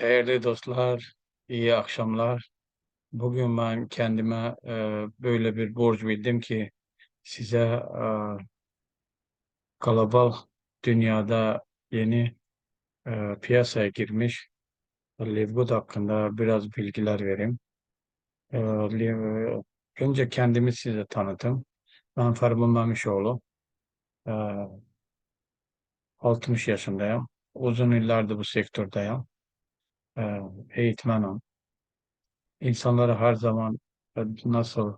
Değerli dostlar, iyi akşamlar. Bugün ben kendime e, böyle bir borç bildim ki size e, kalabalık dünyada yeni e, piyasaya girmiş Livgood hakkında biraz bilgiler vereyim. E, önce kendimi size tanıtım. Ben Ferman Memişoğlu. E, 60 yaşındayım. Uzun yıllardır bu sektördeyim. E, eğitmenim. İnsanlara her zaman e, nasıl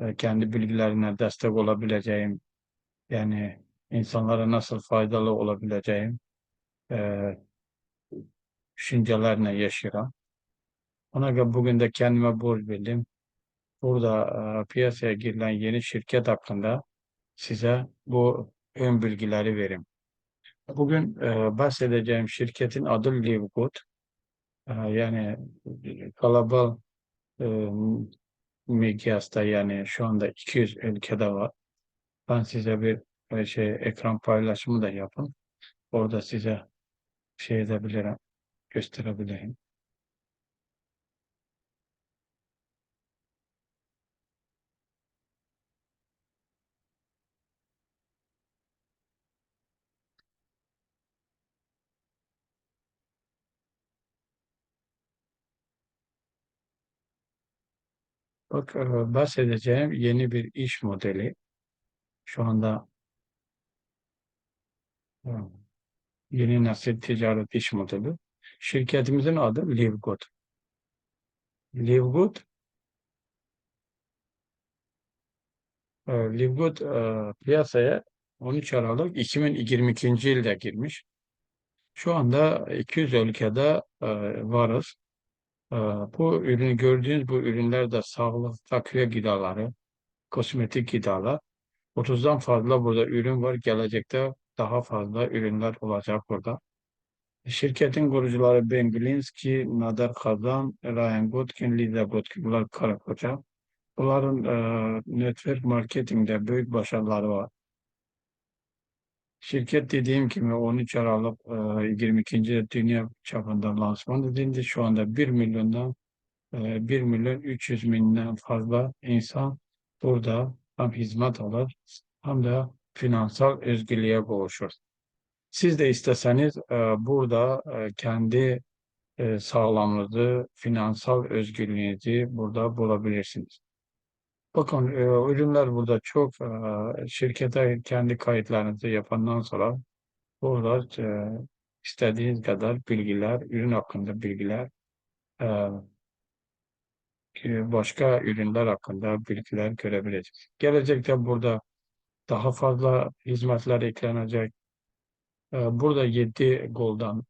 e, kendi bilgilerine destek olabileceğim, yani insanlara nasıl faydalı olabileceğim e, düşüncelerine yaşıyorum. Ona göre bugün de kendime borç bildim. Burada piyasaya girilen yeni şirket hakkında size bu ön bilgileri vereyim. Bugün bahsedeceğim şirketin adı Livegood. E, yani global e, mikyasta yani şu anda 200 ülkede var. Ben size bir e, şey ekran paylaşımı da yapın. Orada size şey edebilirim, gösterebilirim. Bak e, bahsedeceğim yeni bir iş modeli. Şu anda e, yeni nesil ticaret iş modeli. Şirketimizin adı Livegood. Livegood, e, Livegood piyasaya 13 Aralık 2022. yılda girmiş. Şu anda 200 ülkede varız. E, bu ürünü gördüğünüz bu ürünler de sağlık takviye gıdaları, kosmetik gıdalar. 30'dan fazla burada ürün var. Gelecekte daha fazla ürünler olacak burada. Şirketin kurucuları Ben Glinsky, Nader Kazan, Ryan Gotkin, Liza Gotkin, bunlar karı koca. Bunların e, network marketingde büyük başarıları var. Şirket dediğim gibi 13 Aralık e, 22. dünya çapında lansman edildi. Şu anda 1 milyondan e, 1 milyon 300 binden fazla insan burada hem hizmet alır hem de finansal özgürlüğe kavuşur. Siz de isteseniz e, burada e, kendi e, sağlamlığınızı, finansal özgürlüğünüzü burada bulabilirsiniz. Bakın e, ürünler burada çok e, şirkete kendi kayıtlarınızı yapandan sonra burada e, istediğiniz kadar bilgiler, ürün hakkında bilgiler, e, e, başka ürünler hakkında bilgiler görebileceksiniz. Gelecekte burada daha fazla hizmetler eklenecek. E, Burada 7 goldan,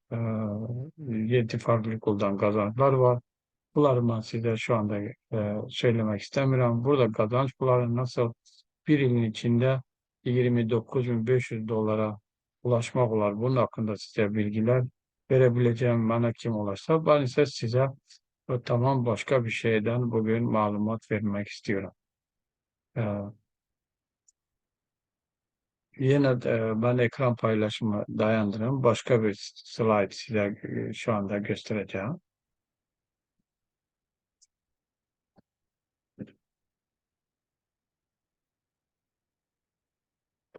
7 farklı goldan kazançlar var. Bunları ben size şu anda e, söylemek istemiyorum. Burada kazanç bunların nasıl bir yılın içinde 29.500 dolara ulaşmak olar. Bunun hakkında size bilgiler verebileceğim bana kim ulaşsa. Ben ise size e, tamam başka bir şeyden bugün malumat vermek istiyorum. E, yine de ben ekran paylaşımı dayandırım. Başka bir slide size e, şu anda göstereceğim.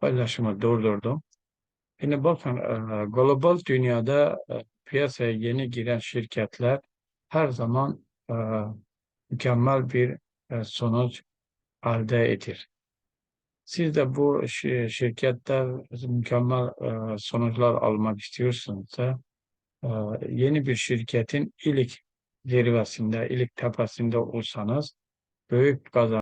Paylaşımı durdurdum. Şimdi bakın e, global dünyada e, piyasaya yeni giren şirketler her zaman e, mükemmel bir sonuç elde edir. Siz de bu şirketler mükemmel sonuçlar almak istiyorsunuzsa yeni bir şirketin ilk zirvesinde, ilk tepesinde olsanız büyük kazanç